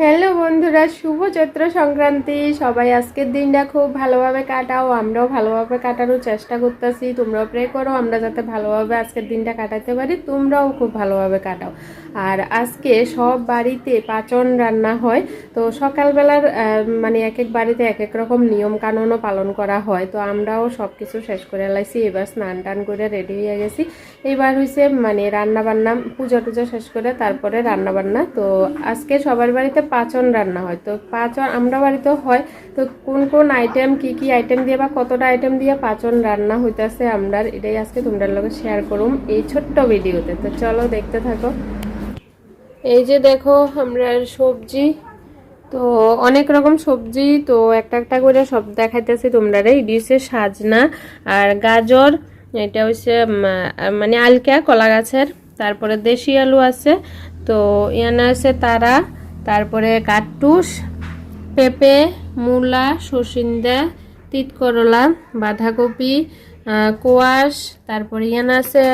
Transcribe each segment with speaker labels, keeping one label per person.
Speaker 1: Hello বন্ধুরা শুভ চৈত্র সংক্রান্তি। সবাই আজকের দিনটা খুব ভালোভাবে কাটাও, আমরাও ভালোভাবে কাটানোর চেষ্টা করতেছি। তোমরাও প্রে করো, আমরা যাতে ভালোভাবে আজকের দিনটা কাটাতে পারি, তোমরাও খুব ভালোভাবে কাটাও। আর আজকে সব বাড়িতে পাচন রান্না হয়, তো সকালবেলার মানে এক এক বাড়িতে এক এক রকম নিয়ম কানুনও পালন করা হয়। তো আমরাও সব কিছু শেষ করে লাইছি এবার স্নান টান করে রেডি হয়ে গেছি। এইবার হয়েছে মানে রান্না বান্না পূজা টুজা শেষ করে তারপরে রান্না বান্না তো আজকে সবার বাড়িতে পাচন রান্না হয়। তো পাচন আমরা বাড়িতেও হয়। তো কোন কোন আইটেম কি কি আইটেম দিয়ে বা কতটা আইটেম দিয়ে পাচন রান্না হইতাছে আমরা এটাই আজকে তোমরা লগে শেয়ার করুম এই ছোট্ট ভিডিওতে। তো চলো দেখতে থাকো। এই যে দেখো আমরা সবজি। তো অনেক রকম সবজি। তো একটা একটা করে সব দেখাইতেছি তোমরা রে ইডিসে সাজনা আর গাজর, এটা হচ্ছে মানে আলকা কলা গাছের। তারপরে দেশি আলু আছে। তো ইয়ানা আছে তারা তারপরে কাট্টুস পেঁপে, মূলা সসিন্দা তিত করলা বাঁধাকপি কোয়াশ, তারপরে ইয়ান আছে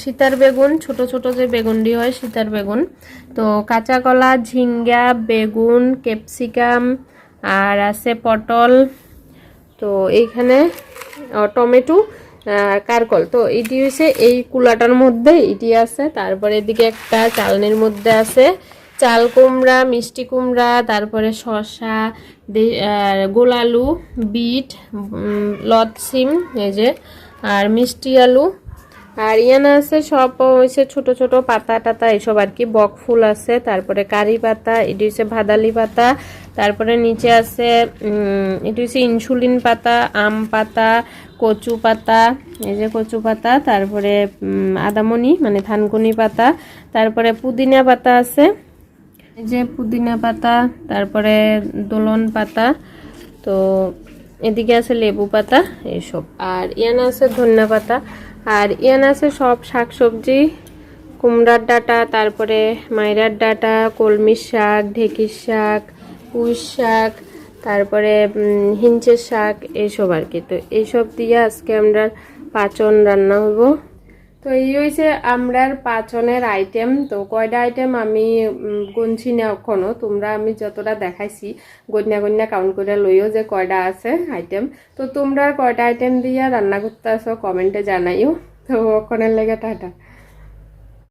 Speaker 1: সীতার বেগুন, ছোট ছোট যে বেগুনটি হয় সীতার বেগুন। তো কাঁচা কলা, ঝিঙ্গা, বেগুন, ক্যাপসিকাম, আর আছে পটল। তো এইখানে টমেটো কারকল। তো এটি হচ্ছে এই কুলাটার মধ্যে, এটি আছে। তারপরে এদিকে একটা চালনির মধ্যে আছে। চাল কুমড়া মিষ্টি কুমড়া তারপরে শসা দে- আর গোল আলু বিট উম, লত সিম এই যে আর মিষ্টি আলু। আর ইয়ানা আছে সব হয়েছে ছোট ছোট পাতা টাতা এসব আর কি। বক ফুল আছে তারপরে কারি পাতা এটি হচ্ছে ভাদালি পাতা তারপরে নিচে আছে এটি হচ্ছে ইনসুলিন পাতা আম পাতা কচু পাতা এই যে কচু পাতা তারপরে আদামনি মানে থানকুনি পাতা তারপরে পুদিনা পাতা আছে। এই যে পুদিনা পাতা, তারপরে দোলন পাতা, তো এদিকে আছে লেবু পাতা, এইসব। আর ইয়ানা আছে ধনিয়া পাতা। আর ইয়ানা আছে সব শাকসবজি, কুমড়ার ডাটা, তারপরে মাইরার ডাটা, কলমির শাক, ঢেকির শাক পুঁই শাক, তারপরে হিঞ্চের শাক, এইসব আর কি। তো এইসব দিয়ে আজকে আমরা পাচন রান্না হব তো এই হয়েছে আমরার পাচনের আইটেম তো কয়টা আইটেম আমি গুনছি না এখনও তোমরা আমি যতটা দেখাইছি গন্যা গন্যা কাউন্ট করে লইও যে কয়টা আছে আইটেম তো তোমরা কয়টা আইটেম দিয়ে রান্না করতে আসো কমেন্টে জানাইও। তো ওখানের লেগে টাটা।